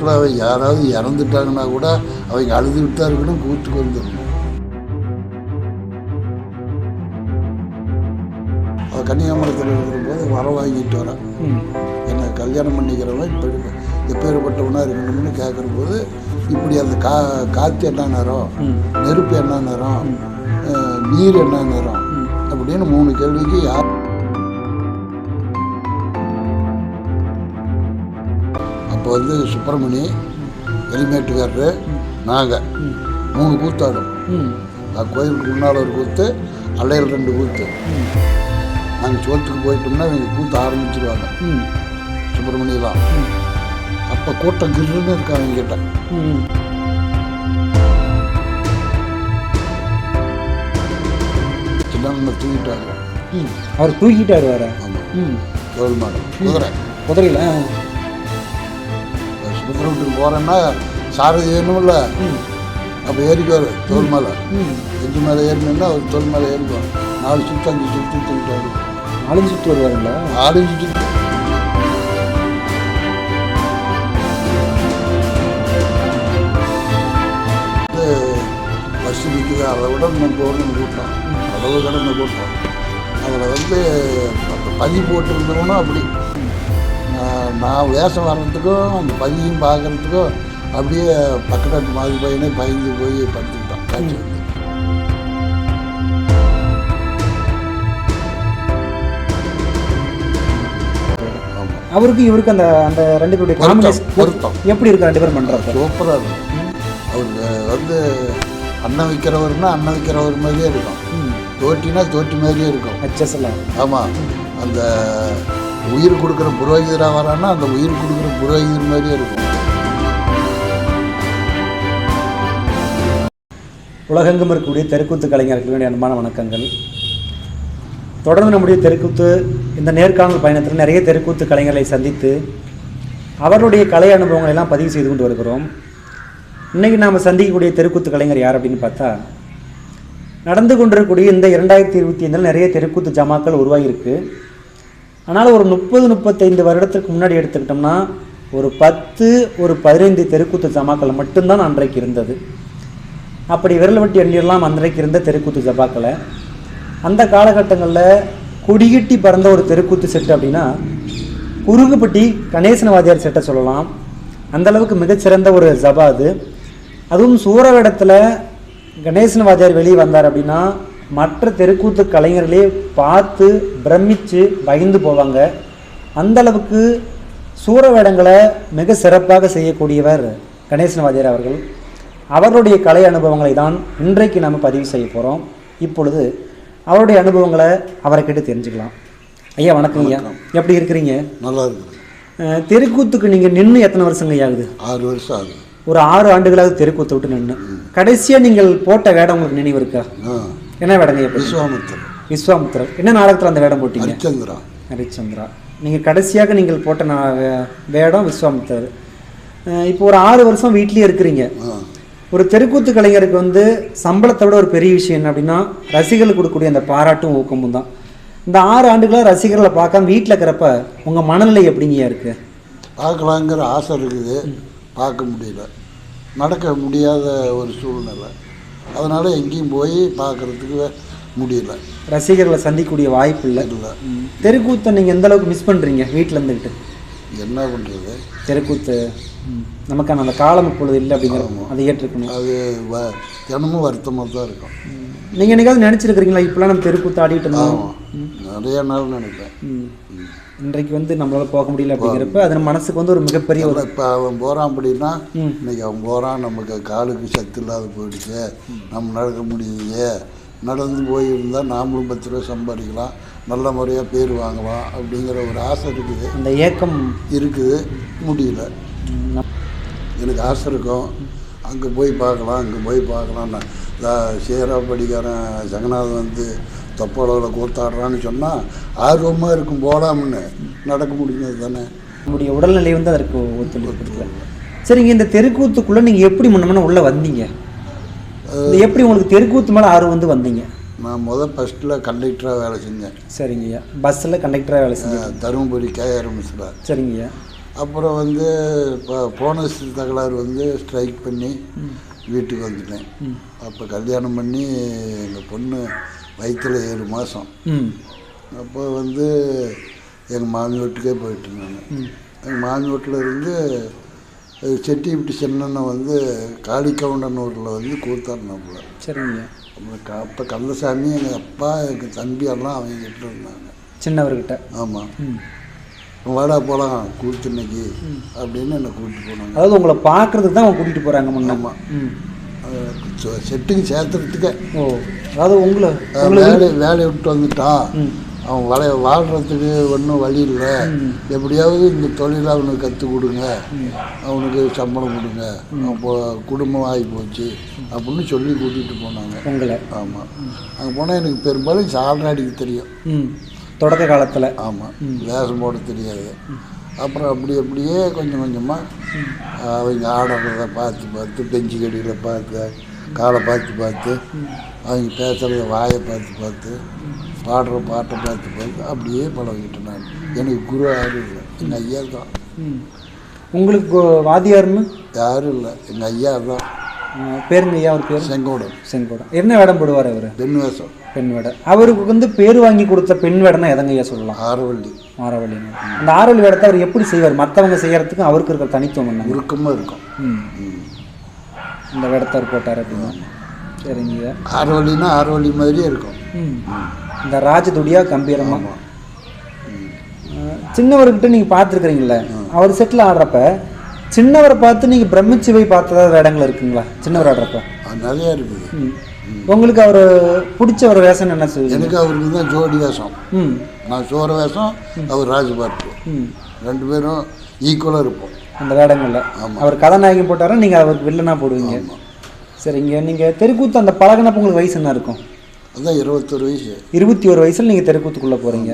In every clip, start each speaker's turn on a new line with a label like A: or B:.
A: வீட்டில் யாராவது இறந்துட்டாங்கன்னா கூட அவங்க அழுது விட்டா இருக்கணும் கூத்துக்கு வந்துடணும். அவ கன்னியாகுமரத்தில் இருக்கிறபோது வர வாங்கிட்டு வரேன் என்னை கல்யாணம் பண்ணிக்கிறவன் இப்படி எப்பேற்பட்டவனாக இருக்கணும்னு கேட்குறபோது இப்படி அந்த கா காற்று என்ன நேரம்? நெருப்பு என்ன நேரம்? நீர் என்ன நேரம்? அப்படின்னு மூணு கேள்விக்கு யார் அப்போ வந்து சுப்பிரமணி எலிமேட்டுக்காரரு நாங்கள் மூணு கூத்தாடும். அது கோயிலுக்கு முன்னால் ஒரு கூத்து அலையில் ரெண்டு கூத்து. நாங்கள் சோத்துக்கு போயிட்டோம்னா இவங்க கூத்து ஆரம்பிச்சிருவாங்க. சுப்பிரமணியெல்லாம். அப்போ கூட்டம் கிருன்னு இருக்கு அவங்க கிட்ட
B: ம்.
A: சின்ன தூக்கிட்டாங்க.
B: அவர் தூக்கிட்டார் வேற.
A: ஆமாம்
B: ம்.
A: கோவில் மாடு குதிரை.
B: குதிரையில்?
A: சுப்பிரமணியத்துக்கு போகிறேன்னா சாரதி வேணும்ல
B: ம்.
A: அப்போ ஏறிக்குவார் தோல் மேலே. எது மேலே ஏறினா அவர் தோல் மேலே ஏறிக்குவார் நாலு சுற்று அஞ்சு சுற்று தூக்கிட்டாரு
B: நாலஞ்சு சுற்று வருவாருங்களா?
A: ஆறு சுற்று பஸ் நிற்குது அதை விட இன்னும் போகணும் கூட்டம் அளவு கடந்த கூட்டம் அதில் வந்து பதி போட்டிருந்தவனும் அப்படி. நான் வேஷம் வர்றதுக்கும் அந்த பதியும் பார்க்குறதுக்கும் அப்படியே பக்கத்து மாதிரி பையனே பயந்து போய் படுத்துக்கிட்டான். காட்சி வந்து
B: அவருக்கு இவருக்கு அந்த அந்த ரெண்டு பேருடைய
A: பொருத்தம்.
B: எப்படி இருக்கு ரெண்டு பேரும் பண்ணுறப்ப
A: சூப்பராக இருக்கும் அவருக்கு வந்து அண்ணன் வைக்கிறவர்னா அண்ணன் வைக்கிறவர் மாதிரியே இருக்கும். தோட்டினா தோட்டி மாதிரியே இருக்கும்.
B: ஹெச்எஸ் எல்லாம்
A: ஆமாம் அந்த உயிர் கொடுக்குற புரோகிதராக வரான்னா அந்த உயிர் கொடுக்குற புரோகிதர் மாதிரியே இருக்கும்.
B: உலகெங்கும் இருக்கக்கூடிய தெருக்கூத்து கலைஞர்களுக்கு வேண்டிய அன்பான வணக்கங்கள். தொடர்ந்து நம்முடைய தெருக்கூத்து இந்த நேர்காணல் பயணத்தில் நிறைய தெருக்கூத்து கலைஞர்களை சந்தித்து அவர்களுடைய கலை அனுபவங்களை எல்லாம் பதிவு செய்து கொண்டு வருகிறோம். இன்றைக்கி நாம் சந்திக்கக்கூடிய தெருக்கூத்து கலைஞர் யார் அப்படின்னு பார்த்தா நடந்து கொண்டிருக்கக்கூடிய இந்த இரண்டாயிரத்தி இருபத்தி ஐந்தில் நிறைய தெருக்கூத்து ஜமாக்கள் உருவாகியிருக்கு. ஆனால் ஒரு முப்பது முப்பத்தைந்து வருடத்துக்கு முன்னாடி எடுத்துக்கிட்டோம்னா ஒரு பத்து ஒரு பதினைந்து தெருக்கூத்து ஜமாக்களை மட்டும்தான் அன்றைக்கு இருந்தது. அப்படி விரல் வெட்டி எண்ணிடலாம் அன்றைக்கு இருந்த தெருக்கூத்து ஜபாக்களை அந்த காலகட்டங்களில் கொடிகட்டி பறந்த ஒரு தெருக்கூத்து செட்டு அப்படின்னா குறுகுப்பட்டி கணேசனவாதியார் செட்டை சொல்லலாம். அந்த அளவுக்கு மிகச்சிறந்த ஒரு ஜபா அது. அதுவும் சூரவேடத்தில் கணேசன் வாத்தியார் வெளியே வந்தார் அப்படின்னா மற்ற தெருக்கூத்து கலைஞர்களே பார்த்து பிரமிச்சு பயந்து போவாங்க. அந்த அளவுக்கு சூரவேடங்களை மிக சிறப்பாக செய்யக்கூடியவர் கணேசன் வாத்தியார் அவர்கள். அவருடைய கலை அனுபவங்களை தான் இன்றைக்கு நம்ம பதிவு செய்ய போகிறோம் இப்பொழுது அவருடைய அனுபவங்களை அவரை கேட்டு தெரிஞ்சுக்கலாம். ஐயா வணக்கம் ஐயா. எப்படி இருக்கிறீங்க?
A: நல்லா இருக்குது.
B: அஹ், தெருக்கூத்துக்கு நீங்கள் நின்று எத்தனை வருஷங்க ஆகுது?
A: ஆறு வருஷம் ஆகுது.
B: ஒரு ஆறு ஆண்டுகளாக தெருக்கூத்து விட்டு நின்று கடைசியாக நீங்கள் போட்ட வேடம் உங்களுக்கு நினைவு இருக்கா? என்ன வேடங்க ஐயா போட்டீங்க?
A: விஸ்வாமித்தர்
B: விஸ்வாமித்திரர் என்ன நாடகத்தில் அந்த வேடம் போட்டீங்க?
A: ஹரிச்சந்திரா
B: ஹரிச்சந்திரா நீங்கள் கடைசியாக நீங்கள் போட்ட நா- வேடம் விஸ்வாமித்திரர் இப்போ ஒரு ஆறு வருஷம் வீட்லேயே இருக்கிறீங்க. ஒரு தெருக்கூத்து கலைஞருக்கு வந்து சம்பளத்தை விட ஒரு பெரிய விஷயம் என்ன அப்படின்னா ரசிகர்களுக்கு கொடுக்கக்கூடிய அந்த பாராட்டும் ஊக்கமும் தான். இந்த ஆறு ஆண்டுகளாக ரசிகர்களை பார்க்காம வீட்டில் இருக்கிறப்ப உங்கள் மனநிலை எப்படிங்கய்யா இருக்கு?
A: பார்க்கலாங்கிற ஆசை இருக்குது. பார்க்க முடியல. நடக்க முடியாத ஒரு சூழ்நிலை. அதனால் எங்கேயும் போய் பார்க்குறதுக்கு முடியல.
B: ரசிகர்களை சந்திக்கக்கூடிய வாய்ப்பு இல்லை.
A: இல்லை
B: தெருக்கூத்தை நீங்கள் எந்த அளவுக்கு மிஸ் பண்ணுறீங்க வீட்டில் இருந்துக்கிட்டு
A: என்ன பண்ணுறது
B: தெருக்கூத்து நமக்கான அந்த காலம் இப்பொழுது இல்லை அப்படிங்கிற அதை ஏற்றுக்கணும்.
A: அது வ தினமும் வருத்தமாக தான் இருக்கும்.
B: நீங்கள் என்னைக்காவது நினச்சிருக்கிறீங்களா? இப்போலாம் நம்ம தெருக்கூத்து ஆடிட்டு இருந்தோம்.
A: நிறைய நாள் நினைப்பேன்.
B: இன்றைக்கு வந்து நம்மளால போக முடியல அப்படிங்கிறப்ப அது மனசுக்கு வந்து ஒரு மிகப்பெரிய ஒரு
A: இப்போ அவன் போகிறான் அப்படின்னா. இன்னைக்கு அவன் போகிறான் நமக்கு காலுக்கு சத்து இல்லாத போயிடுச்சு. நம்ம நடக்க முடியலையே. நடந்து போயிருந்தால் நாமளும் பத்து ரூபா சம்பாதிக்கலாம். நல்ல முறையாக பேர் வாங்கலாம் அப்படிங்கிற ஒரு ஆசை இருக்குது.
B: அந்த ஏக்கம்
A: இருக்குது. முடியல. எனக்கு ஆசை இருக்கும். அங்கே போய் பார்க்கலாம் அங்கே போய் பார்க்கலாம். நான் சேராப்படிக்காரன் ஜெகநாதன் வந்து தொப்பளவில் கூத்தாடுறான்னு சொன்னால் ஆர்வமாக இருக்கும் போகலாம்னு நடக்க முடிஞ்சது தானே.
B: நம்முடைய உடல்நிலை வந்து அதற்கு ஒத்துழைப்பு கொடுக்கல சரிங்க இந்த தெருக்கூத்துக்குள்ளே நீங்கள் எப்படி முன்ன உள்ளே வந்தீங்க? எப்படி உங்களுக்கு தெருக்கூத்து மேலே ஆர்வம் வந்து வந்தீங்க?
A: நான் முதல் ஃபஸ்ட்டில் கண்டக்டராக வேலை செஞ்சேன்.
B: சரிங்கய்யா பஸ்ஸில் கண்டக்டராக வேலை
A: அஹ் தருமபுரி கேஆர்எம்ஸில்
B: சரிங்கய்யா
A: அப்புறம் வந்து இப்போ போனஸ் தகராறு வந்து ஸ்ட்ரைக் பண்ணி வீட்டுக்கு வந்துட்டேன். அப்போ கல்யாணம் பண்ணி எங்கள் பொண்ணு வயிற்றில் ஏழு மாதம் அப்போ வந்து எங்கள் மாமி வீட்டுக்கே போயிட்டேன் நான்.
B: ம்.
A: எங்கள் மாமி வீட்டில் இருந்து செட்டிப்பட்டி சென்னண்ணன் வந்து காளிக்கவுண்டனூரில் வந்து கூத்தாடினாப்புல
B: சரிங்க.
A: அப்புறம் க அப்போ கந்தசாமி எங்கள் அப்பா எங்கள் தம்பி எல்லாம் அவங்க கிட்ட இருந்தாங்க.
B: சின்னவர்கிட்ட.
A: ஆமாம் வாடா போகலாம் கூத்து இன்னைக்கு அப்படின்னு என்னை கூப்பிட்டு போனாங்க.
B: அதாவது உங்களை பார்க்கறதுக்கு தான் அவங்க கூட்டிகிட்டு போகிறாங்க முன்ன.
A: ஆமா.
B: ம்.
A: அஹ், செ- செட்டுக்கு சேர்த்துறதுக்கே.
B: ஓ அதாவது உங்களை
A: அஹ்,
B: உங்களை
A: வேலை வேலையை விட்டு வந்துட்டான் அவன் வளைய வாழ்கிறதுக்கு ஒன்றும் வழி இல்லை. எப்படியாவது இந்த தொழிலை அவனுக்கு கற்றுக் கொடுங்க. அவனுக்கு சம்பளம் கொடுங்க. அப்போ குடும்பம் ஆகி போச்சு அப்படின்னு சொல்லி கூட்டிகிட்டு போனாங்க.
B: உங்களை.
A: ஆமாம் அங்கே போனால் எனக்கு பெரும்பாலும் சால்ரா அடிக்க தெரியும்.
B: ம். தொடக்க காலத்தில்.
A: ஆமாம் வேஷம் போட தெரியாது. அப்புறம் அப்படி அப்படியே கொஞ்சம் கொஞ்சமாக அவங்க ஆடுறத பார்த்து பார்த்து பெஞ்சு கடியில் பார்த்து காலை பார்த்து பார்த்து அவங்க பேசுகிறத வாயை பார்த்து பார்த்து பாடுற பாட்டை பார்த்து பார்த்து அப்படியே பழகிட்டேன் நான். எனக்கு குரு யாரும் இல்லை எங்கள் ஐயா தான்.
B: உங்களுக்கு வாத்தியார்னு?
A: யாரும் இல்லை எங்கள் ஐயா தான்.
B: பேருங்க ஐயா? அவர் பேர்?
A: செங்கோடன்
B: செங்கோடம் என்ன வேடம் போடுவார் அவர்
A: பெண் வேஷம்
B: பெண் வேடம் அவருக்கு வந்து பேர் வாங்கி கொடுத்த பெண் வேடம்னா எதங்க ஐயா சொல்லலாம்?
A: ஆரவள்ளி.
B: ஆரவள்ளி. அந்த ஆரவள்ளி வேடத்தை அவர் எப்படி செய்வார்? மற்றவங்க செய்யறதுக்கும் அவருக்கு இருக்கிற தனித்துவம் என்ன?
A: இருக்கும்.
B: ம்.
A: ம்.
B: இந்த வேடத்தை அவர் போட்டார் அப்படின்னா. சரிங்க ஐயா.
A: ஆரவள்ளினா ஆரவள்ளி மாதிரியே இருக்கும்.
B: ம். இந்த ராஜதுடியா கம்பீரமா.
A: ஆமாம் ம்.
B: அஹ் சின்னவர்கிட்ட நீங்கள் பார்த்துருக்குறீங்களே அவர் செட்டில் ஆடுறப்ப சின்னவரை பார்த்து நீங்கள் பிரம்மச்சிவை பார்த்ததா வேடங்கள் இருக்குங்களா? சின்னவர் ஆடுறப்ப?
A: நிறையா இருக்குது.
B: ம். உங்களுக்கு அவர் பிடிச்ச ஒரு வேஷம் என்ன சொல்லுவீங்க
A: எனக்கு அவருக்கு தான் ஜோடி வேஷம்.
B: ம்.
A: நான் சோர வேஷம் அவர் ராஜபாட்டு
B: ம்.
A: ரெண்டு பேரும் ஈக்குவலாக இருப்போம்.
B: அந்த வேடங்களில். அவர் கதாநாயகி போட்டாரா நீங்கள் அவருக்கு வில்லனா போடுவீங்க? சரிங்க நீங்கள் தெருக்கூத்து அந்த பழகினப்ப உங்களுக்கு வயசு என்ன இருக்கும்?
A: அதான் இருபத்தொரு வயசு.
B: இருபத்தி ஒரு வயசில் நீங்கள் தெருக்கூத்துக்குள்ளே போகிறீங்க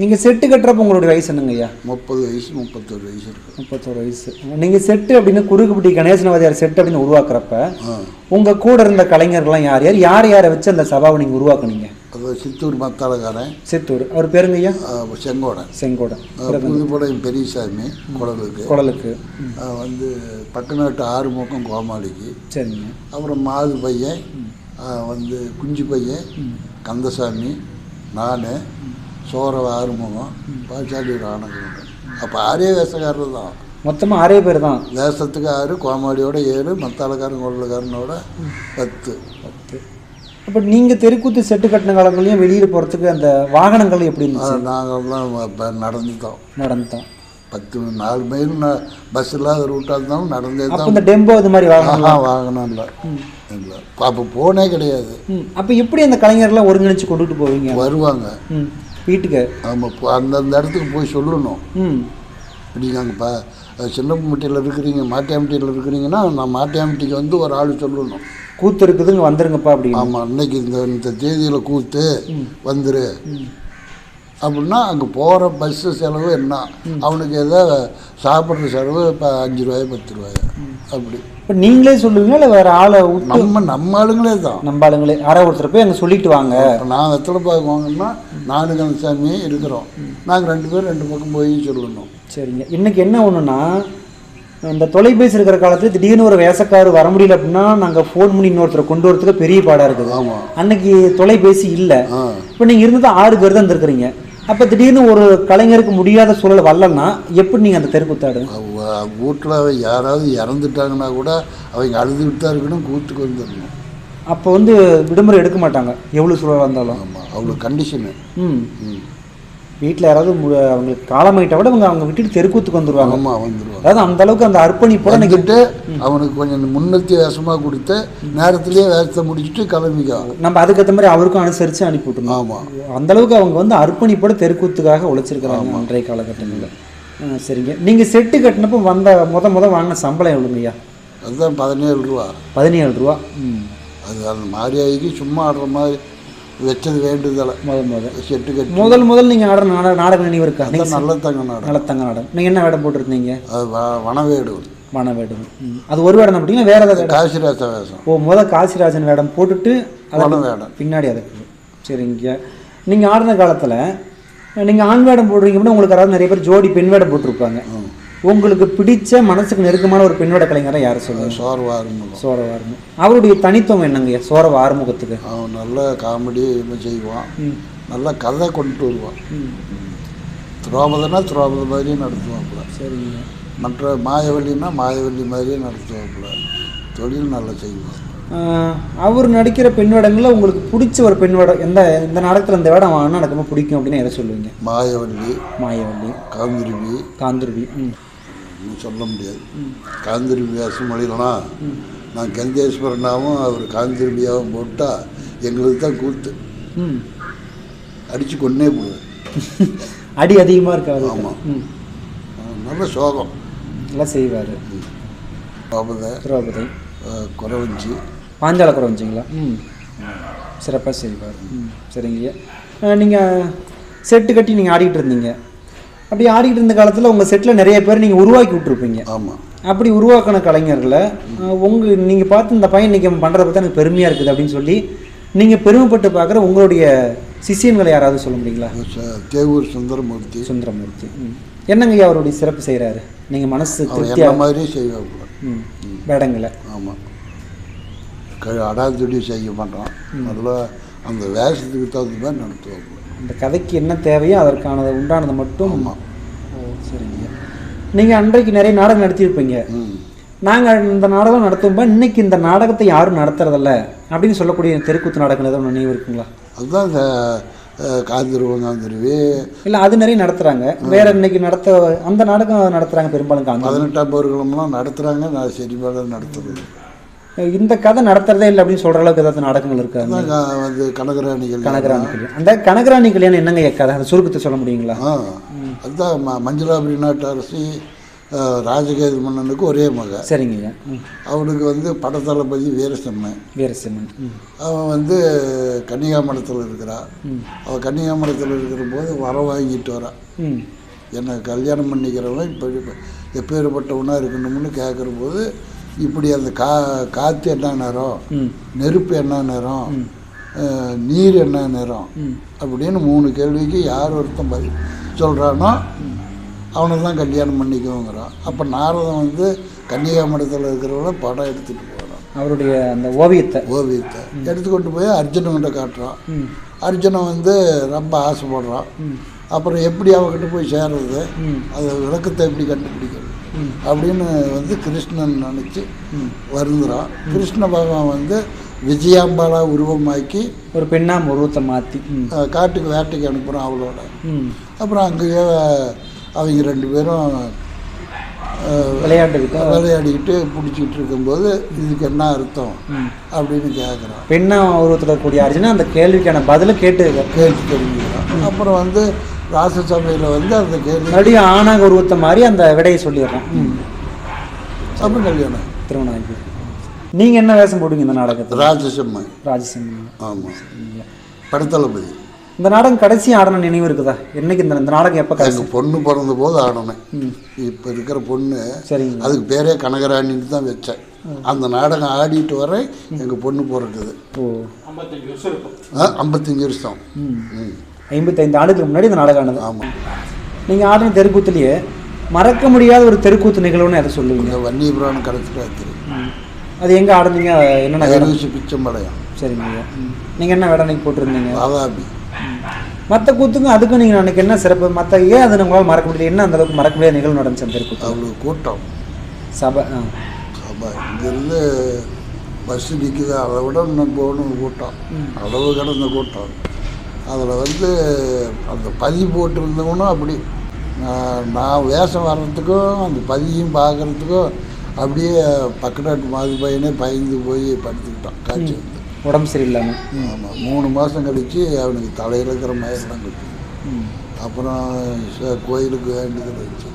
B: நீங்கள் செட்டு கட்டுறப்ப உங்களுடைய வயசு என்னங்க ஐயா?
A: முப்பது வயசு முப்பத்தொரு வயசு இருக்கு.
B: முப்பத்தோரு வயசு. நீங்கள் செட்டு அப்படின்னு குறுக்குப்பட்டி கணேசனவாதியார் செட்டு அப்படின்னு உருவாக்குறப்ப உங்கள் கூட இருந்த கலைஞர்கள்லாம் யார்? யார்? யார் யாரை வச்சு அந்த சபாவை நீங்கள் உருவாக்குனீங்க?
A: சித்தூர் மத்தாளக்காரன்.
B: சித்தூர். அவர் பேருங்க ஐயா?
A: செங்கோடன்.
B: செங்கோடன்.
A: ஆ, புதுப்படம் பெரியசாமி குடலுக்கு.
B: குடலுக்கு.
A: வந்து பக்கநாட்டு ஆறுமுகம் கோமாளிக்கு.
B: சரிங்க.
A: அப்புறம் மாது பையன் வந்து குஞ்சு பையன் கந்தசாமி நான் சோர ஆறுமுகம் பாச்சாலி ஆனந்தம் அப்போ ஆறே வேஷக்காரர் தான்.
B: மொத்தமாக ஆறே பேர் தான்.
A: வேஷத்துக்கு ஆறு கோமாளியோட ஏழு மத்தாளக்காரன் குடலுக்காரனோட பத்து.
B: பத்து. அப்போ நீங்கள் தெருக்கூத்து செட்டு கட்டின காலங்களையும் வெளியில் போகிறதுக்கு அந்த வாகனங்கள் எப்படி
A: நாங்கள்லாம் நடந்துட்டோம்.
B: நடந்துதான்
A: பத்து நாலு மைல் பஸ் இல்லாத ரூட்டாக இருந்தாலும் நடந்தே தான்
B: இந்த டெம்போ இது மாதிரி வாகனம்
A: வாகனம் இல்லை. இல்லை. அப்போ போனே கிடையாது.
B: அப்போ எப்படி அந்த கலைஞர்லாம் ஒருங்கிணைச்சு கொண்டுட்டு போவீங்க?
A: வருவாங்க.
B: வீட்டுக்கு.
A: நம்ம அந்தந்த இடத்துக்கு போய் சொல்லணும்.
B: ம்.
A: நீங்கள் அங்கே பா சின்னப்பட்டியில் இருக்கிறீங்க மாட்டியாம்பட்டியில் இருக்கிறீங்கன்னா நான் மாட்டியாம்பட்டிக்கு வந்து ஒரு ஆள் சொல்லணும்.
B: கூத்து இருக்குதுங்க வந்துருங்கப்பா அப்படின்னு.
A: ஆமாம் இன்னைக்கு இந்த இந்த தேதியில் கூத்து வந்துரு. அப்படின்னா அங்கே போகிற பஸ்ஸு செலவு என்ன? அவனுக்கு ஏதோ சாப்பிட்ற செலவு இப்போ அஞ்சு ரூபாய் பத்து ரூபாய். அப்படி.
B: இப்போ நீங்களே சொல்லுவீங்களா? இல்லை வேறு ஆளை
A: நம்ம நம்ம ஆளுங்களே தான்.
B: நம்ம ஆளுங்களே. யாரோ ஒருத்தர் போய் அங்கே சொல்லிட்டு வாங்க.
A: இப்போ நான் வெத்தலை பார்க்க வாங்கினா நானு கந்தசாமி இருக்கிறோம். நாங்கள் ரெண்டு பேரும் ரெண்டு பக்கம் போய் சொல்லணும்.
B: சரிங்க. இன்னைக்கு என்ன ஒன்றுனா இந்த தொலைபேசி இருக்கிற காலத்துல திடீர்னு ஒரு வேசக்காரு வர முடியல அப்படின்னா நாங்கள் ஃபோன் பண்ணி இன்னொருத்தரை கொண்டு வரதுக்கு பெரிய பாடாக இருக்குது.
A: ஆமாம்
B: அன்னைக்கு தொலைபேசி இல்லை. இப்போ நீங்கள் இருந்தது ஆறு பேர் தான் இருந்திருக்கிறீங்க. அப்போ திடீர்னு ஒரு கலைஞருக்கு முடியாத சூழல் வரலன்னா எப்படி நீங்கள் அந்த தெருக்குத்தாடு
A: வீட்டில் யாராவது இறந்துட்டாங்கன்னா கூட அவங்க அழுதுகிட்டு தான் இருக்கணும் கூத்துக்கு வந்துடணும்.
B: அப்போ வந்து விடுமுறை எடுக்க மாட்டாங்க. எவ்வளோ சூழலாக இருந்தாலும்.
A: ஆமாம் அவ்வளோ கண்டிஷனு
B: ம்.
A: ம்.
B: வீட்டில் யாராவது அவங்களுக்கு காலமாயிட்டா கூட அவங்க அவங்க விட்டுட்டு தெருக்கூத்துக்கு வந்துருவாங்க.
A: ஆமாம் வந்துடுவாங்க
B: அதாவது அந்த அளவுக்கு அந்த அர்ப்பணிப்போட இன்னைக்கு
A: வந்துட்டு அவனுக்கு கொஞ்சம் முன்னத்தி வேஷமாக கொடுத்து நேரத்திலேயே வேஷத்தை முடிச்சுட்டு கிளம்பிக்கோ.
B: நம்ம அதுக்கேற்ற மாதிரி அவருக்கும் அனுசரித்து அனுப்பி விட்டுருந்தோம்
A: ஆமாம்
B: அந்த அளவுக்கு அவங்க வந்து அர்ப்பணிப்போட தெருக்கூத்துக்காக உழைச்சிருக்கிறாங்க அன்றைய காலகட்டங்களில். சரிங்க. நீங்கள் செட்டு கட்டினப்போ வந்த முத முத வாங்கின சம்பளம் எவ்வளோங்கய்யா?
A: அதுதான் பதினேழு ரூபா.
B: பதினேழு ரூபா. ம்.
A: அது அந்த மாரியாய்க்கு சும்மா ஆடுற மாதிரி வச்சது வேண்டுதலை.
B: முத முத
A: செட்டு கட்டி.
B: முதல் முதல் நீங்கள் ஆடுற நாடக நாடக நினைவு இருக்கா?
A: அதான் நல்ல தங்க
B: நாடகம். நீங்கள் என்ன வேடம் போட்டிருந்தீங்க?
A: அது வனவேடு.
B: வன வேடம் ம். அது ஒரு வேடம் அப்படின்னா வேற ஏதாவது வேடம்?
A: காசிராச வேஷம்.
B: ஓ முத காசிராஜன் வேடம் போட்டுட்டு அதை
A: வனவேடம்.
B: பின்னாடி அதுக்கு சரிங்க. நீங்கள் ஆடின காலத்தில் நீங்கள் ஆண் வேடம் போடுறீங்க உங்களுக்கு யாராவது நிறைய பேர் ஜோடி பெண் வேடம் போட்டிருப்பாங்க. உங்களுக்கு பிடிச்ச மனசுக்கு நெருக்கமான ஒரு பெண்ணோட கலைஞரை யாரை சொல்லுங்க?
A: சோர்வாக இருந்தோம்
B: சோரவ ஆறுமுகம். அவருடைய தனித்துவம் என்னங்க சோரவ ஆறுமுகத்துக்கு.
A: அவன் நல்ல காமெடி செய்வான். நல்ல கதை கொண்டு வருவான். துரோபதனா துரோபத மாதிரியே நடத்துவாப்புல
B: சரிங்க
A: மற்ற மாயவல்லின்னா மாயவல்லி மாதிரியே நடத்துவாப்புல தொழில் நல்லா செய்வான்.
B: அவர் நடிக்கிற பெண் வேடங்களில் உங்களுக்கு பிடிச்ச ஒரு பெண் வேடம் எந்த இந்த நாடகத்தில் இந்த வேடம் அவன் எனக்கு ரொம்ப பிடிக்கும் அப்படின்னு எதை சொல்லுவீங்க?
A: மாயவல்லி
B: மாயவல்லி.
A: காந்திருவி.
B: காந்துருவி. ம்.
A: சொல்ல முடியாது. காந்திருவி வேஷம் மொழிலாம் நான் கந்தேஸ்வரனாவும் அவர் காந்திருவியாகவும் போட்டால் எங்களுக்கு தான் கூத்து.
B: ம்.
A: அடித்து கொன்னே போடுவேன்.
B: அடி அதிகமாக இருக்காது.
A: ஆமா.
B: ம்.
A: நல்ல சோகம்.
B: நல்லா செய்வார்.
A: பாபத
B: திரௌபதி.
A: குறவஞ்சி.
B: பாஞ்சால குறைஞ்சிங்களா ம். சிறப்பாக செய்வார். ம். சரிங்கய்யா நீங்கள் செட்டு கட்டி நீங்கள் ஆடிட்டு இருந்தீங்க. அப்படி ஆடிட்டு இருந்த காலத்தில் உங்கள் செட்டில் நிறைய பேர் நீங்கள் உருவாக்கி விட்ருப்பீங்க
A: ஆமாம்
B: அப்படி உருவாக்கின கலைஞர்களை உங்கள் நீங்கள் பார்த்து இந்த பையன் இன்றைக்கி பண்ணுறத பற்றி எனக்கு பெருமையாக இருக்குது அப்படின்னு சொல்லி நீங்கள் பெருமைப்பட்டு பார்க்குற உங்களுடைய சிஷியன்களை யாராவது சொல்ல முடியுங்களா?
A: தேவூர் சுந்தரமூர்த்தி.
B: சுந்தரமூர்த்தி. என்னங்கய்யா அவருடைய சிறப்பு செய்கிறாரு நீங்கள் மனசு திருப்தியாக
A: மாதிரியே செய்வாப்புல
B: ம். வேடங்களை.
A: ஆமாம் அடாதுடி செய்ய மாட்டான் நல்லா அந்த வேஷத்துக்கு தகுந்த மாதிரி நடத்துவாப்புல
B: இந்த கதைக்கு என்ன தேவையோ அதற்கானது உண்டானது மட்டும். ஓ சரிங்க. நீங்கள் அன்றைக்கு நிறைய நாடகம் நடத்தியிருப்பீங்க. நாங்கள் இந்த நாடகம் நடத்தும்போது இன்னைக்கு இந்த நாடகத்தை யாரும் நடத்துறதில்ல அப்படின்னு சொல்லக்கூடிய தெருக்கூத்து நாடகங்கள் எதுவும் நினைவு இருக்குங்களா?
A: அதுதான் இந்த காந்திருவம் காந்திருவி
B: இல்லை அது நிறைய நடத்துகிறாங்க வேற இன்னைக்கு நடத்த அந்த நாடகம் நடத்துகிறாங்க பெரும்பாலும்
A: பதினெட்டாம் போர்களெல்லாம் நடத்துகிறாங்க நான் செடிபாட நடத்துறது.
B: இந்த கதை நடத்துறதே இல்லை அப்படின்னு சொல்கிற அளவுக்கு ஏதாவது நாடகங்கள்
A: க- வந்து கனகராணிகள்
B: கனகராணி கல்யாணம். அந்த கனகராணி கல்யாணம் என்னங்க கதை? அந்த சுருக்கத்தை சொல்ல முடியுங்களா?
A: அதுதான் மஞ்சளாபுரி நாட்டு அரசி ராஜகேது மன்னனுக்கு ஒரே மக.
B: சரிங்கய்யா ம்
A: அவனுக்கு வந்து படத்தளபதி வீரசிம்மன்.
B: வீரசிம்மன்.
A: அவன் வந்து கன்னிகாமடத்தில் இருக்கிறான் அவள் கன்னிகாமடத்தில் இருக்கிற போது வர வாங்கிட்டு வரான் என்னை கல்யாணம் பண்ணிக்கிறவன் இப்படி எப்பேற்பட்டவனாக இருக்கணும்னு கேட்குற போது இப்படி அந்த கா காற்று என்ன நேரம்? நெருப்பு என்ன நேரம்? நீர் என்ன நேரம்? அப்படின்னு மூணு கேள்விக்கு யார் ஒருத்தன் பதில் சொல்கிறானோ அவனை தான் கல்யாணம் பண்ணிக்குவோங்கிறான் அப்போ நாரதன் வந்து கன்னிகாமடத்தில் இருக்கிறவன படம் எடுத்துகிட்டு போகிறான்
B: அவருடைய அந்த ஓவியத்தை.
A: ஓவியத்தை எடுத்துக்கொண்டு போய் அர்ஜுனன்கிட்ட காட்டுறான். அர்ஜுனன் வந்து ரொம்ப ஆசைப்படுறான். அப்புறம் எப்படி அவகிட்ட போய் சேர்றது? அது விளக்கத்தை எப்படி கண்டுபிடிக்கிறது?
B: ம்.
A: அப்படின்னு வந்து கிருஷ்ணன் நினச்சி வருந்துறான் கிருஷ்ண பகவான் வந்து விஜயாம்பாலா உருவமாக்கி
B: ஒரு பெண்ணா உருவத்தை மாற்றி
A: காட்டுக்கு வேட்டைக்கு அனுப்புகிறான் அவளோட. அப்புறம் அங்கேயே அவங்க ரெண்டு பேரும்
B: விளையாட்டுக்கிட்ட
A: விளையாடிக்கிட்டு பிடிச்சிக்கிட்டு இருக்கும்போது இதுக்கு என்ன அர்த்தம் அப்படின்னு கேட்குறான்
B: பெண்ணா உருவத்தில் இருக்கக்கூடிய அர்ஜுனா அந்த கேள்விக்கான பதிலை கேட்டு
A: கேட்டு தெரிஞ்சுக்கிறான். அப்புறம் வந்து ராசசபையில் வந்து அந்த கேள்வி
B: மறுபடியும் ஆணாக உருவத்தை மாதிரி அந்த விடையை சொல்லிடுறான். ம்.
A: அப்புறம் கல்யாணம்.
B: திருமணம் ஆகி நீங்கள் என்ன வேஷம் போடுவீங்க இந்த நாடகத்தில்?
A: ராஜசம்மை.
B: ராஜசிம்மன்
A: ஆமாம் படத்தளபதி.
B: இந்த நாடகம் கடைசி ஆடின நினைவு இருக்குதா? என்னைக்கு இந்த இந்த நாடகம் எப்போ கடைசி?
A: எங்கள் பொண்ணு பிறந்த போது ஆடினேன்.
B: ம்.
A: இப்போ இருக்கிற பொண்ணு
B: சரிங்க.
A: அதுக்கு பேரே கனகராணின்னு தான் வச்சேன். அந்த நாடகம் ஆடிட்டு வர எங்கள் பொண்ணு பிறக்குது
B: ஓ.
A: ஆ, ஐம்பத்தஞ்சு வருஷம்.
B: ம்.
A: ம்.
B: ஐம்பத்தைந்து ஆண்டுகளுக்கு முன்னாடி இந்த நாடகம் ஆனது
A: ஆமாம்
B: நீங்கள் ஆடின தெருக்கூத்துலேயே மறக்க முடியாத ஒரு தெருக்கூத்து நிகழ்வுன்னு அதை சொல்லுவீங்க.
A: வந்துரு
B: ம். அது எங்கே ஆடுனீங்க? என்னென்ன
A: பிச்சம்பாளையம்.
B: சரிங்க நீங்கள் என்ன வேடம் நீங்கள் போட்டிருந்தீங்க?
A: வாதாபி.
B: மற்ற கூத்துக்கும் அதுக்கும் நீங்கள் அன்றைக்கி என்ன சிறப்பு? மற்ற ஏன் அது உங்களால் மறக்க முடியல? என்ன அந்த அளவுக்கு மறக்க முடியாத நிகழ்வு நடந்துச்சு அந்த தெருக்கூத்து?
A: அவ்வளோ கூட்டம்.
B: சபை ஆ.
A: ஆமாம் இங்கேருந்து பஸ்ஸு நிற்குது அதை விட இன்னும் போகணும் கூட்டம். அளவு கடந்த கூட்டம். அதில் வந்து அந்த பதி போட்டிருந்தவனும் அப்படி. நான் நான் வேஷம் வர்றதுக்கும் அந்த பதியும் பார்க்குறதுக்கும் அப்படியே பக்கநாட்டு மாதிரி பையனே பயந்து போய் படுத்துக்கிட்டான் காய்ச்சி வந்து.
B: உடம்பு சரியில்லாமல்
A: ஆமாம் மூணு மாதம் கழித்து அவனுக்கு தலையில் இருக்கிற மயிரெல்லாம் கட்டி
B: ம்.
A: அப்புறம் ச- கோயிலுக்கு வேண்டுதல் வச்சு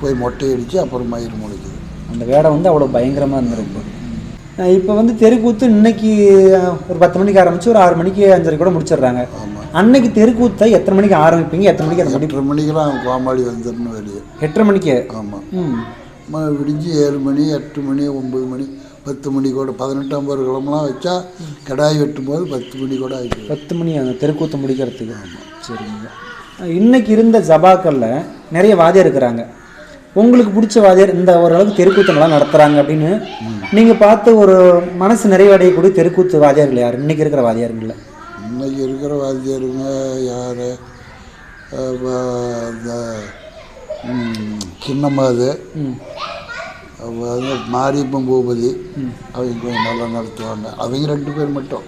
A: போய் மொட்டை அடித்து அப்புறம் மயிர் முளைக்குது.
B: அந்த வேடம் வந்து அவ்வளோ பயங்கரமாக இருந்திருக்கு இப்போ வந்து தெருக்கூத்து இன்னைக்கு ஒரு பத்து மணிக்கு ஆரம்பிச்சு ஒரு ஆறு மணிக்கு அஞ்சரை கூட முடிச்சிடுறாங்க.
A: ஆமாம்
B: அன்னைக்கு தெருக்கூத்தை எத்தனை மணிக்கு ஆரம்பிப்பீங்க? எத்தனை மணிக்கு முடி
A: எட்டரை மணிக்கெல்லாம் கோமாளி வந்துடணும் வெளியே.
B: எட்டரை மணிக்கு?
A: ஆமாம் விடிஞ்சு ஏழு மணி எட்டு மணி ஒம்பது மணி பத்து மணி கூட பதினெட்டாம் பேர் கிழமெல்லாம் வச்சா கிடாய் வெட்டும் போது பத்து மணி கூட ஆகிடுது
B: பத்து மணி அந்த தெருக்கூத்து முடிக்கிறதுக்கு. சரிங்க. அஹ், இன்னைக்கு இருந்த ஜபாக்களில் நிறைய வாதியம் இருக்கிறாங்க. உங்களுக்கு பிடிச்ச வாத்தியார் இந்த ஓரளவுக்கு தெருக்கூத்து நல்லா நடத்துகிறாங்க அப்படின்னு நீங்கள் பார்த்து ஒரு மனசு நிறைவடையக்கூடிய தெருக்கூத்து வாத்தியார்கள் யார்? இன்னைக்கு இருக்கிற வாத்தியாருங்கள
A: இன்னைக்கு இருக்கிற வாத்தியாருங்க யார்? இந்த சின்னம்மாது மாரியப்பன் பூபதி. அவங்க கொஞ்சம் நல்லா நடத்துவாங்க. அவங்க ரெண்டு பேர் மட்டும்.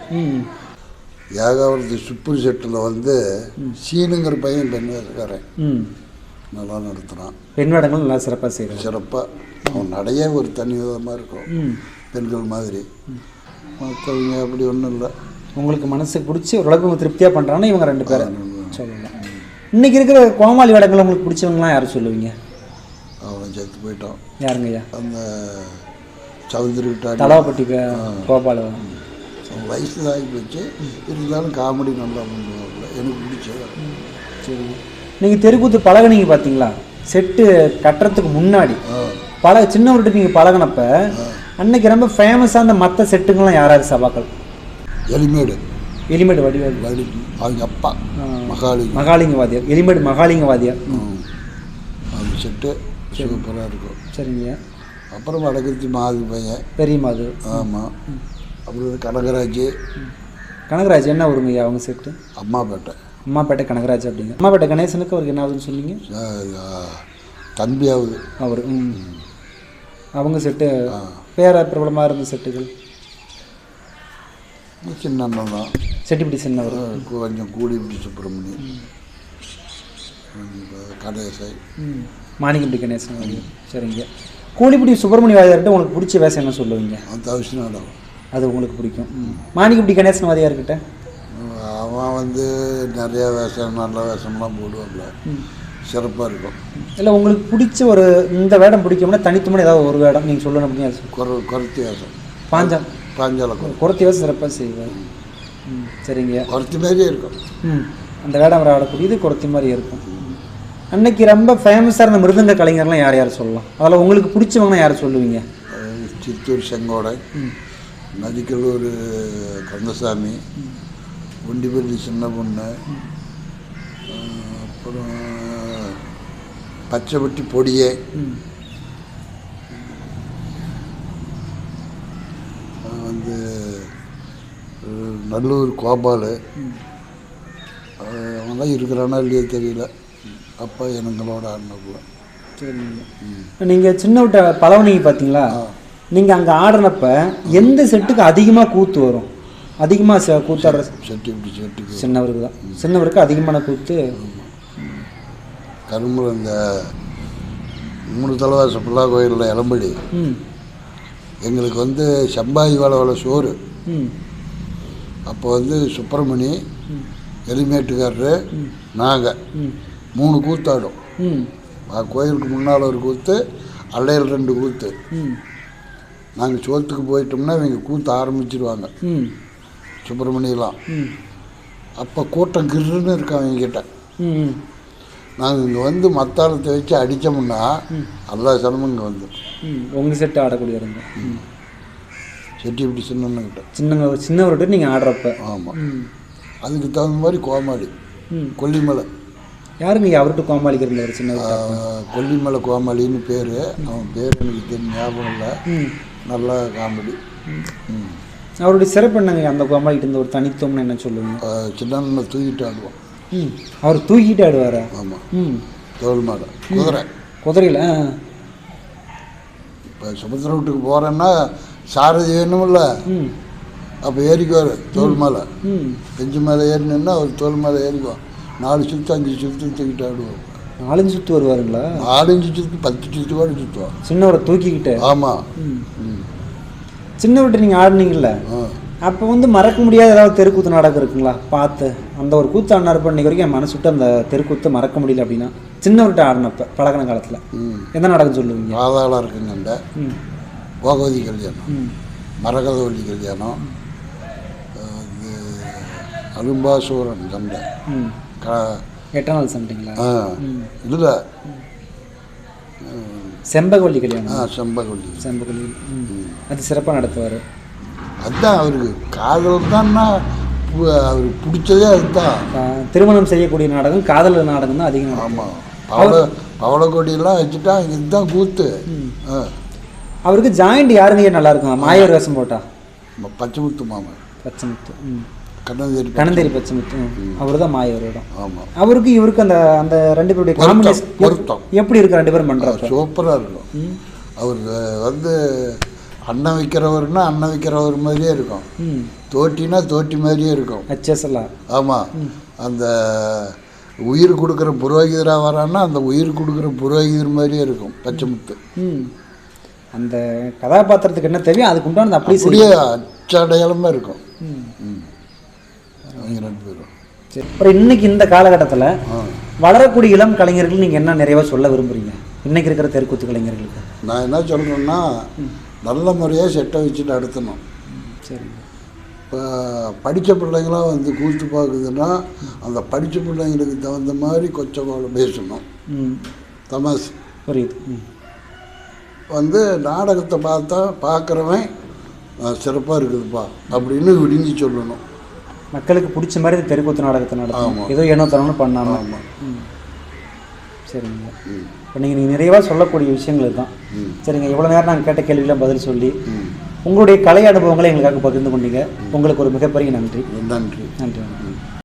A: ஏகாவரத்து சுப்பு செட்டில் வந்து சீனுங்கிற பையன் பெண் வேலைக்காரன் நல்லா நடத்துகிறான்
B: பெண் வேடங்கள் நல்லா சிறப்பாக செய்கிறாங்க
A: சிறப்பாக அவன் நடையே ஒரு தனி விதமாக இருக்கும். பெண்கள் மாதிரி. மற்றவங்க அப்படி ஒன்றும் இல்லை.
B: உங்களுக்கு மனசுக்கு பிடிச்சி ஓரளவுக்கு திருப்தியாக பண்ணுறாங்கன்னா இவங்க ரெண்டு பேரை. சொல்லலாம் இன்னைக்கு இருக்கிற கோமாளி வேடங்கள் உங்களுக்கு பிடிச்சவங்களாம் யார் சொல்லுவீங்க?
A: அவன் செத்து போயிட்டான்.
B: யாருங்க ஐயா
A: அந்த சவுந்தரி விட்டாடி.
B: தலாவப்பட்டி கோபால.
A: வயசு ஆகி போச்சு. இருந்தாலும் காமெடி நல்லா பண்ணுவாங்கல்ல எனக்கு பிடிச்சது
B: சரி. நீங்கள் தெருக்கூத்து பழகுனீங்க பார்த்தீங்களா செட்டு கட்டுறதுக்கு முன்னாடி. பழக சின்ன விட்டு நீங்கள் பழகுனப்ப அன்னைக்கு ரொம்ப ஃபேமஸாக அந்த மற்ற செட்டுங்கள்லாம் யார் யார் சபாக்கள்?
A: எலிமேடு.
B: எலிமேடு வடிவேல்
A: வடி அவங்க அப்பா மகாலிங்க
B: மகாலிங்கவாதியார். எலிமேடு மகாலிங்கவாதியார். ம்.
A: அந்த செட்டு சூப்பராக இருக்கும்.
B: சரிங்க.
A: அப்புறம் வடக்கத்தி மாது பையன்.
B: பெரிய மாது.
A: ஆமாம் அப்புறம் கனகராஜ்.
B: கனகராஜ் என்ன வருங்க ஐயா அவங்க செட்டு?
A: அம்மாப்பேட்டை.
B: அம்மாப்பேட்டை கனகராஜ் அப்படிங்க. அம்மாப்பேட்டை கணேசனுக்கு அவருக்கு என்ன ஆகுதுன்னு சொன்னீங்க?
A: ஆ, ஆ, தம்பியாவது
B: அவர் அவங்க செட்டு வேற பிரபலமாக இருந்த செட்டுகள்?
A: சின்ன அண்ணன் தான்.
B: செட்டிப்பிடி சின்னவர்
A: கொஞ்சம் கூலிப்பட்டி சுப்பிரமணி. கணேசை.
B: ம். மாணிக்கம்பி கணேசன். சரிங்க. கூலிப்படி சுப்பிரமணிய வாதியார்கிட்ட உங்களுக்கு பிடிச்ச வேஷம் என்ன சொல்லுவீங்க?
A: அவன் தவிசினாடம்
B: அது உங்களுக்கு பிடிக்கும். ம். மாணிக்கம்பி கணேசன் வாதியார்கிட்ட
A: அவன் வந்து நிறையா வேஷம் நல்ல வேஷம்லாம் போடுவாங்க சிறப்பாக இருக்கும்.
B: இல்லை உங்களுக்கு பிடிச்ச ஒரு இந்த வேடம் பிடிக்கும்னா தனித்துமான ஏதாவது ஒரு வேடம் நீங்கள் சொல்லணும் அப்படின்னு
A: குறை குறைத்தி வேஷம்.
B: பாஞ்சா
A: பாஞ்சால குறை
B: குறத்தி சிறப்பாக செய்வார் ம் சரிங்க.
A: குறைத்தி மாதிரியே இருக்கும்.
B: ம் அந்த வேடம் அவர் ஆடக்கூடியது குறத்தி மாதிரி இருக்கும். அன்னைக்கு ரொம்ப ஃபேமஸாக இருந்த மிருதங்க கலைஞர்லாம் யார் யார் சொல்லலாம்? அதில் உங்களுக்கு பிடிச்சவங்கன்னா யார் சொல்லுவீங்க?
A: சித்தூர் செங்கோடை நதிக்கல்லூர் கந்தசாமி உண்டிப்பள்ளி சின்ன பொண்ணு அப்புறம் பச்சைப்பட்டி பொடியே அஹ் நல்லூர் கோபால். அவன்லாம் இருக்கிறானா இல்லையோ தெரியல. அப்பா எனங்களோட ஆடினப்புல
B: சரிங்க. நீங்கள் சின்ன விட்ட பழவனிங்க பார்த்தீங்களா நீங்கள் அங்கே ஆடுறப்ப எந்த செட்டுக்கு அதிகமாக கூத்து வரும்? அதிகமாக கூத்தாடுற
A: செட்டி இப்படி செட்டுக்கு.
B: சின்னவருக்கு தான். சின்னவருக்கு அதிகமான கூத்து?
A: கரும்புல இந்த மூணு தலைவாச பிள்ளா கோயிலில் இளம்படி. எங்களுக்கு வந்து செம்பாய் வளவள சோறு. அப்போ வந்து சுப்பிரமணி எலிமேட்டுக்காரரு நாங்கள் மூணு கூத்தாடும். கோயிலுக்கு முன்னால் ஒரு கூத்து அல்லையில் ரெண்டு கூத்து. நாங்கள் சோத்துக்கு போயிட்டோம்னா இவங்க கூத்து ஆரம்பிச்சிருவாங்க.
B: ம்.
A: சுப்பிரமணியெல்லாம்.
B: ம்.
A: அப்போ கூட்டம் கிருன்னு இருக்கும் அவங்க கிட்ட.
B: ம்
A: நாங்கள் இங்கே வந்து மத்தாளத்தை வச்சு அடித்தோம்னா எல்லா சிரமம் இங்கே வந்து.
B: ம் உங்கள் செட்டு ஆடக்கூடிய இருங்க ம்.
A: செட்டி இப்படி சின்னக்கிட்ட
B: சின்னங்க சின்னவர்கிட்ட நீங்கள் ஆடுறப்ப.
A: ஆமாம் அதுக்கு தகுந்த மாதிரி கோமாளி.
B: ம்.
A: கொல்லிமலை.
B: யாருங்க அவர்கிட்ட கோமாளிக்கு இருந்தவர் சின்னவர்
A: ஆ, கொல்லிமலை கோமாளின்னு பேர். அவன் பேர் எனக்கு தெரியும் ஞாபகம் இல்லை.
B: ம்.
A: நல்ல காமெடி.
B: அவருடைய சிறப்பு என்னங்க? அந்த கோமாளிகிட்ட இருந்த ஒரு தனித்துவம்னு என்ன சொல்லுவீங்க?
A: ஆ, சின்ன தூக்கிட்டு ஆடுவோம்
B: ம். அவர் தூக்கிட்டு ஆடுவாரா?
A: ஆமாம்
B: ம்.
A: தோல் மாடை. குதிரை.
B: குதிரையில்
A: இப்போ சுபத்திர வீட்டுக்கு போகிறேன்னா சாரதி வேணுமில்ல
B: ம்.
A: அப்போ ஏறிக்குவார் தோல் மேலே. பெஞ்சு மேலே ஏறினா அவர் தோல் மேலே ஏறிக்குவோம் நாலு சுற்று அஞ்சு சுற்று தூக்கிட்டு ஆடுவோம்
B: நாலஞ்சு சுற்று வருவாருங்களா?
A: நாலஞ்சு சுற்று பத்து சுற்று கூட சுற்றுவோம்
B: சின்னவரை தூக்கிக்கிட்டு?
A: ஆமாம்
B: சின்ன விட்டு நீங்கள் ஆடுனீங்கல்ல? அப்போ வந்து மறக்க முடியாத ஏதாவது தெருக்கூத்து நாடகம் இருக்குங்களா பார்த்து. அந்த ஒரு கூத்து ஆடினார் இன்னைக்கு வரைக்கும் என் மனசு விட்டு அந்த தெருக்கூத்து மறக்க முடியல அப்படின்னா சின்னவர்கிட்ட ஆடினப்ப பழகின காலத்தில். எந்த நாடகம் சொல்லுவீங்க?
A: பாதாளம் இருக்குங்கண்ட
B: ம்.
A: போகவதி கல்யாணம்.
B: ம்.
A: மரகதவள்ளி கல்யாணம். அது அரும்பாசூரன் சண்டை. க
B: எட்டாம் நாள் சண்டைங்களா?
A: ஆ. இல்லை
B: செம்பகவல்லி
A: ஆ
B: கல்யாணம்.
A: செம்பகவள்ளி
B: செம்பகவல்லி ம். அது சிறப்பாக நடத்துவார்.
A: அதுதான் அவருக்கு காதல் தான்னா அவருக்கு பிடிச்சதே அதுதான்.
B: திருமணம் செய்யக்கூடிய நாடகம் காதலர் நாடகம் தான் அதிகம்.
A: ஆமாம் பவள பவளக்கொடியெல்லாம் வச்சுட்டா இதுதான் கூத்து.
B: அவருக்கு ஜாயிண்ட் யாருங்க? நல்லா இருக்கும்? மாயவர் வேஷம் போட்டா?
A: நம்ம பச்சைமுத்து மாமன்.
B: பச்சைமுத்து
A: கண்ணந்தேரி
B: கணந்தேரி பச்சைமுத்து அவர் தான் மாயவரிடம்
A: ஆமாம்
B: அவருக்கு இவருக்கு அந்த அந்த ரெண்டு பேருடைய காம்பினேஷன். எப்படி இருக்கு ரெண்டு பேரும் பண்றப்ப?
A: சூப்பராக இருக்கும். அவர் வந்து அன்னம் வைக்கிறவர்னா அன்னம் வைக்கிறவர் மாதிரியே இருக்கும்.
B: ம்.
A: தோட்டினா தோட்டி மாதிரியே இருக்கும்.
B: ஹெச்எஸ் எல்லாம்
A: ஆமாம் அந்த உயிர் கொடுக்குற புரோகிதராக வரான்னா அந்த உயிர் கொடுக்குற புரோகிதர் மாதிரியே இருக்கும் பச்சைமுத்து
B: ம். அந்த கதாபாத்திரத்துக்கு என்ன தேவையோ அதுக்கு உண்டானது அப்படியே
A: அப்படியே அச்சடையாளமாக இருக்கும். அவங்க ரெண்டு பேரும்.
B: சரி. அப்புறம் இன்னைக்கு இந்த காலகட்டத்தில் வளரக்கூடிய இளம் கலைஞர்கள் நீங்கள் என்ன நிறையவா சொல்ல விரும்புறீங்க? இன்னைக்கு இருக்கிற தெருக்கூத்து கலைஞர்களுக்கு
A: நான் என்ன சொல்கிறேன்னா நல்ல முறையாக செட்டை வச்சு நடத்தணும்.
B: சரிங்க.
A: இப்போ படித்த பிள்ளைங்களாம் வந்து கூத்து பார்க்குதுன்னா அந்த படித்த பிள்ளைங்களுக்கு தகுந்த மாதிரி கொச்ச கோலம் பேசணும் தமாஸ்.
B: புரியுது.
A: வந்து நாடகத்தை பார்த்தா பார்க்குறவன் சிறப்பாக இருக்குதுப்பா அப்படின்னு விடிஞ்சு சொல்லணும்.
B: மக்களுக்கு பிடிச்ச மாதிரி தெருக்கூத்து நாடகத்தை நடத்தணும். ஏதோ ஏனோ தரணும்னு பண்ணாமல்
A: ஆமாம்
B: சரிங்க.
A: ம்.
B: இப்போ நீங்கள் நீங்கள் நிறைவாக சொல்லக்கூடிய விஷயங்கள்
A: ம்.
B: சரிங்க இவ்வளோ நேரம் நாங்கள் கேட்ட கேள்விக்கெல்லாம் பதில் சொல்லி உங்களுடைய கலை அனுபவங்களை எங்களுக்காக பகிர்ந்து கொண்டீங்க. உங்களுக்கு ஒரு மிகப்பெரிய நன்றி.
A: நன்றி.
B: நன்றி.